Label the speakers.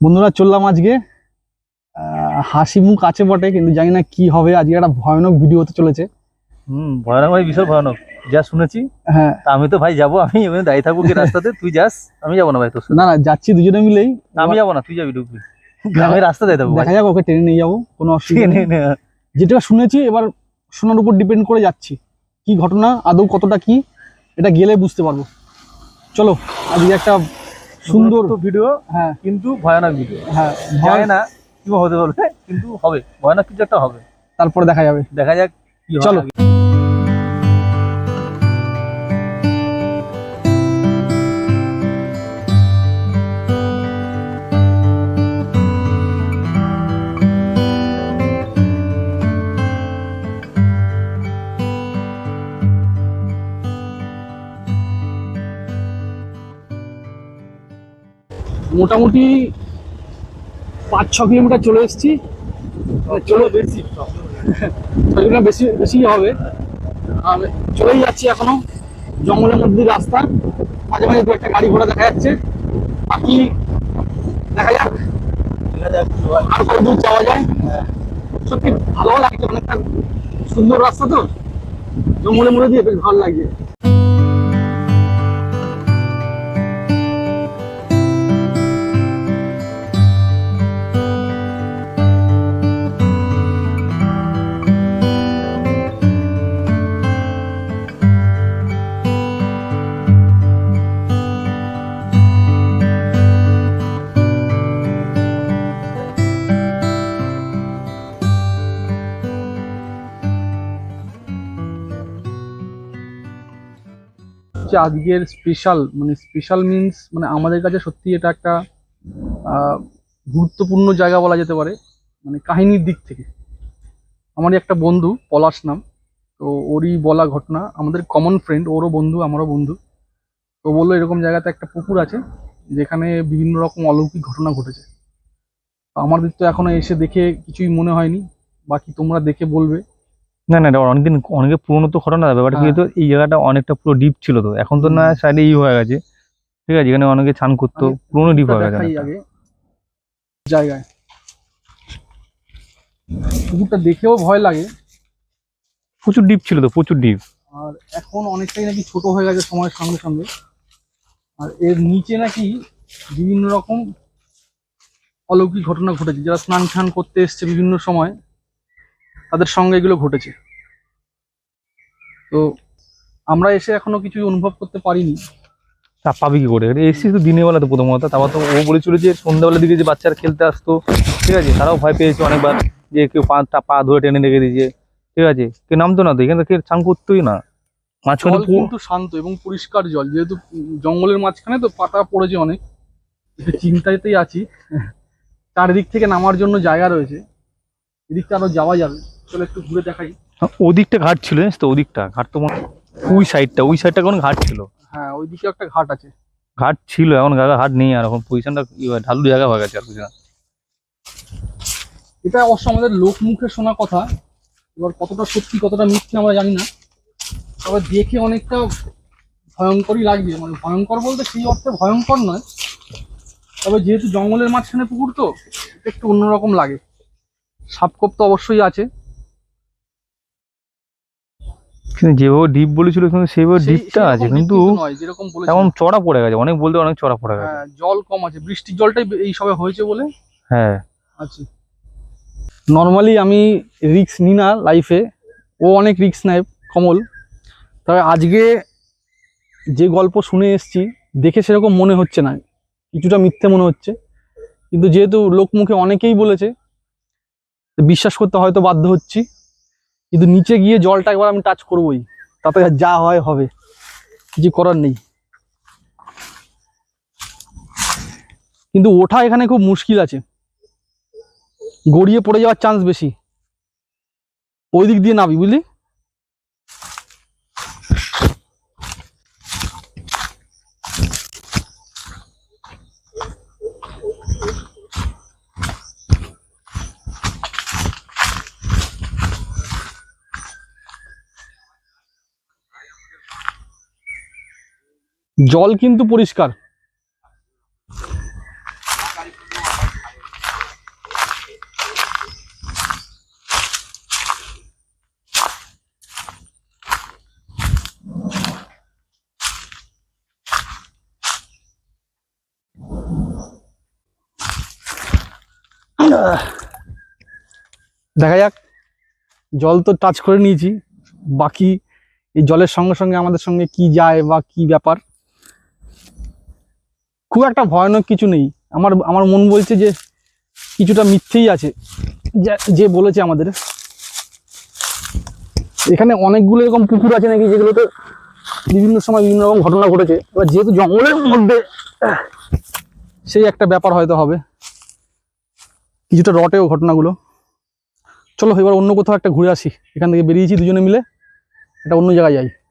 Speaker 1: বন্ধুরা চললাম আজকে হাসি মুখ আছে বটে কিন্তু জানি না কি হবে। আজকে একটা ভয়ানক ভিডিও হতে চলেছে।
Speaker 2: হুম ভয়ানক ভাই বিশাল ভয়ানক। যা শুনেছি
Speaker 1: হ্যাঁ।
Speaker 2: আমি তো ভাই যাব আমি এমনি দাঁড়িয়ে থাকব কি রাস্তাতে? তুই যাস আমি যাব না ভাই তোর
Speaker 1: না না যাচ্ছি দুজনে মিলেই।
Speaker 2: আমি যাব না তুই যাবি ঢুকবি। আমি রাস্তা দিয়ে দেবো
Speaker 1: দেখা যাক ওকে ট্রেনে নিয়ে যাব কোনো অসুবিধা নেই। যেটা শুনেছি এবার শোনার উপর ডিপেন্ড করে যাচ্ছি। কি ঘটনা আদৌ কতটা কি এটা গেলে বুঝতে পারব। চলো আজকে একটা সুন্দর।
Speaker 2: ভিডিও
Speaker 1: হ্যাঁ।
Speaker 2: কিন্তু ভয়ানক ভিডিও।
Speaker 1: হ্যাঁ
Speaker 2: ভয় না কি হতে বলতে কিন্তু হবে। ভয়ানক কিছু একটা হবে।
Speaker 1: তারপরে দেখা যাবে।
Speaker 2: দেখা যাক কি
Speaker 1: চলো। মোটামুটি পাঁচ ছ কিলোমিটার চলে এসেছি। চলো বেশি। বেশি বেশি হবে। আর চলেই যাচ্ছি এখনও। জঙ্গলের মধ্যে রাস্তা। মাঝে মাঝে দু একটা গাড়ি ঘোড়া দেখা যাচ্ছে। বাকি দেখা যাক। আর কত দূর যাওয়া যায়? সত্যি ভালো লাগছে অনেকটা সুন্দর রাস্তা তো। জঙ্গলের মধ্যে দিয়ে বেশ ভালো লাগছে। হচ্ছে আজকের স্পেশাল মানে স্পেশাল মিন্স মানে আমাদের কাছে সত্যি এটা একটা গুরুত্বপূর্ণ জায়গা বলা যেতে পারে মানে কাহিনীর দিক থেকে। আমারই একটা বন্ধু, পলাশ নাম, তো ওরই বলা ঘটনা। আমাদের কমন ফ্রেন্ড ওরও বন্ধু, আমারও বন্ধু। তো বলল এরকম জায়গাতে একটা পুকুর আছে, যেখানে বিভিন্ন রকম অলৌকিক ঘটনা ঘটেছে। আমাদের তো এখনও এসে দেখে কিছুই মনে হয়নি, বাকি তোমরা দেখে বলবে।
Speaker 2: না না এটা অনেকদিন অনেকে পুরনো তো ঘটনা ব্যাপারটা কি
Speaker 1: হ্যাঁ।
Speaker 2: এই জায়গাটা অনেকটা পুরো ডিপ ছিল তো। এখন তো না সাইডে ই হয়ে গেছে। ঠিক আছে এখানে অনেকে চান করতো পুরোনো ডিপ হয়ে গেছে
Speaker 1: জায়গায়। পুকুরটা দেখেও ভয় লাগে।
Speaker 2: প্রচুর ডিপ ছিল তো প্রচুর ডিপ
Speaker 1: আর এখন অনেকটাই নাকি ছোট হয়ে গেছে সময়ের সঙ্গে সঙ্গে। আর এর নিচে নাকি বিভিন্ন রকম অলৌকিক ঘটনা ঘটেছে। যারা স্নান টান করতে এসছে বিভিন্ন সময় তাদের সঙ্গে এগুলো ঘটেছে। তো আমরা এসে এখনও কিছুই অনুভব করতে পারিনি।
Speaker 2: তা পাবি কি করে? এসছি তো দিনের বেলা তো প্রথমত। তারপর তো ও বলেছিল যে সন্ধ্যাবেলার দিকে যে বাচ্চারা খেলতে আসতো ঠিক আছে? তারাও ভয় পেয়েছে অনেকবার যে কেউ পা পা ধরে টেনে রেখে দিয়েছে ঠিক আছে? কেউ নামতো না তো? এখানে কেউ চান করতোই না। মাঝখানে
Speaker 1: কিন্তু শান্ত এবং পরিষ্কার জল। যেহেতু জঙ্গলের মাঝখানে তো পাতা পড়েছে অনেক চিন্তাতেই আছি। চারিদিক থেকে নামার জন্য জায়গা রয়েছে। এদিকটা আরও যাওয়া যাবে। চলো একটু ঘুরে দেখাই।
Speaker 2: ওদিকটা ঘাট ছিল জানিস তো? ওদিকটা ঘাট তো ওই সাইডটা ওই সাইডটা কোন ঘাট ছিল।
Speaker 1: হ্যাঁ ওইদিকে একটা ঘাট আছে।
Speaker 2: ঘাট ছিল এখন জায়গা ঘাট নেই আর এখন পজিশনটা ঢালু জায়গা হয়ে গেছে আর কিছু না।
Speaker 1: এটা অবশ্য আমাদের লোক মুখে শোনা কথা এবার কতটা সত্যি কতটা মিথ্যে আমরা জানি না। তবে দেখে অনেকটা ভয়ঙ্করই লাগছে মানে ভয়ঙ্কর বলতে সেই অর্থে ভয়ঙ্কর নয়। তবে যেহেতু জঙ্গলের মাঝখানে পুকুর তো একটু অন্যরকম লাগে। সাপকোপ তো অবশ্যই আছে।
Speaker 2: কিন্তু যেভাবে ডিপ বলেছিল কিন্তু সেইভাবে
Speaker 1: সেই-
Speaker 2: ডিপটা আছে কিন্তু
Speaker 1: নয় যেরকম বলেছি
Speaker 2: এখন চড়া পড়ে গেছে অনেক বলতে অনেক চড়া পড়ে গেছে।
Speaker 1: হ্যাঁ জল কম আছে বৃষ্টির জলটাই এই সবে হয়েছে বলে।
Speaker 2: হ্যাঁ।
Speaker 1: আছে নর্মালি আমি রিস্ক নিই না লাইফে ও অনেক রিক্স নেয় কমল। তবে আজকে যে গল্প শুনে এসেছি দেখে সেরকম মনে হচ্ছে না কিছুটা মিথ্যে মনে হচ্ছে। কিন্তু যেহেতু লোকমুখে অনেকেই বলেছে বিশ্বাস করতে হয়তো বাধ্য হচ্ছি। কিন্তু নিচে গিয়ে জলটা একবার আমি টাচ করবোই, তাতে যা হয় হবে, কিছু করার নেই। কিন্তু ওঠা এখানে খুব মুশকিল আছে। গড়িয়ে পড়ে যাওয়ার চান্স বেশি। ওই দিক দিয়ে নাবি বুঝলি? জল কিন্তু পরিষ্কার। দেখা যাক, জল তো টাচ করে নিয়েছি। বাকি এই জলের সঙ্গে সঙ্গে আমাদের সঙ্গে কি যায় বা কি ব্যাপার? খুব একটা ভয়ানক কিছু নেই। আমার আমার মন বলছে যে কিছুটা মিথ্যেই আছে, যা- বলেছে আমাদের। এখানে অনেকগুলো এরকম পুকুর আছে নাকি যেগুলোতে বিভিন্ন সময় বিভিন্ন রকম ঘটনা ঘটেছে। এবার যেহেতু জঙ্গলের মধ্যে, সেই একটা ব্যাপার হয়তো হবে। কিছুটা রটেও ঘটনাগুলো। চলো এবার অন্য কোথাও একটা ঘুরে আসি। এখান থেকে বেরিয়েছি দুজনে মিলে। একটা অন্য জায়গায় যাই।